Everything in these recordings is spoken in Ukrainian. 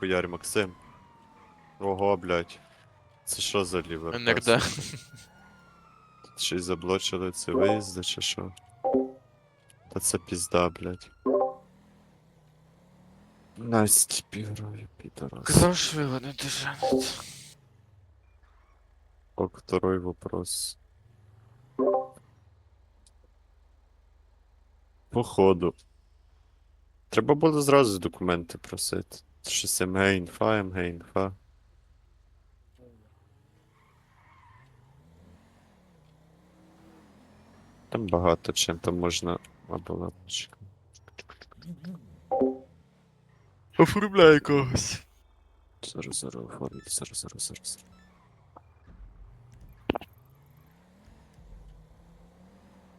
Хуярь, Максим. Ого, блядь. Це що за лівер? Ще й заблочили ці виїзди, чи що? Та це пізда, блядь. Настя піграю, підорас. Казав, що його не. Ок, второй вопрос. Походу. Треба було зразу документи просити. Щось МГ інфа, МГ інфа. Там багато чим там можна або лапочка. Оформляй когось. Зараз зараз оформити, зараз, зараз, зараз.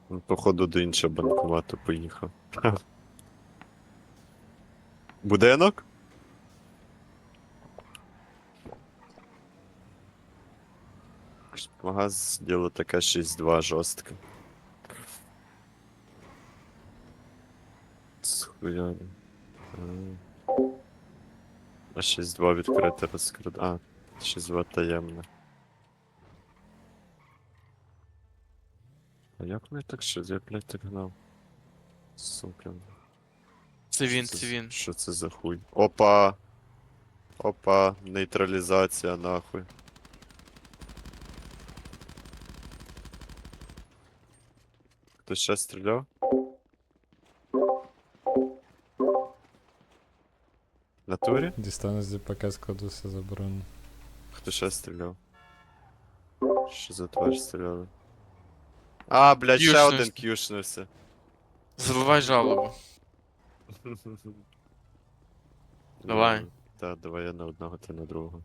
Ну, Походу до іншого банкомату поїхав. Будинок? Магаз діло таке 6-2 жорстко. Схуяли. А 6-2 відкрите розкрад. А, 6-2 таємне. А як мене так що? Я, блядь, так гнав. Сука. Це він, це він. Що це за хуй? Опа! Опа, нейтралізація нахуй. Хтось ще стріляв? В Натурі? Дістану з ДПК складу все заборонено. Хто ще стріляв? Що за тварь стріляли? А, блядь, ще К'юшнувся. один к'юшнувся. Заливай жалобу. Давай. Так, давай я на одного, ти на другого.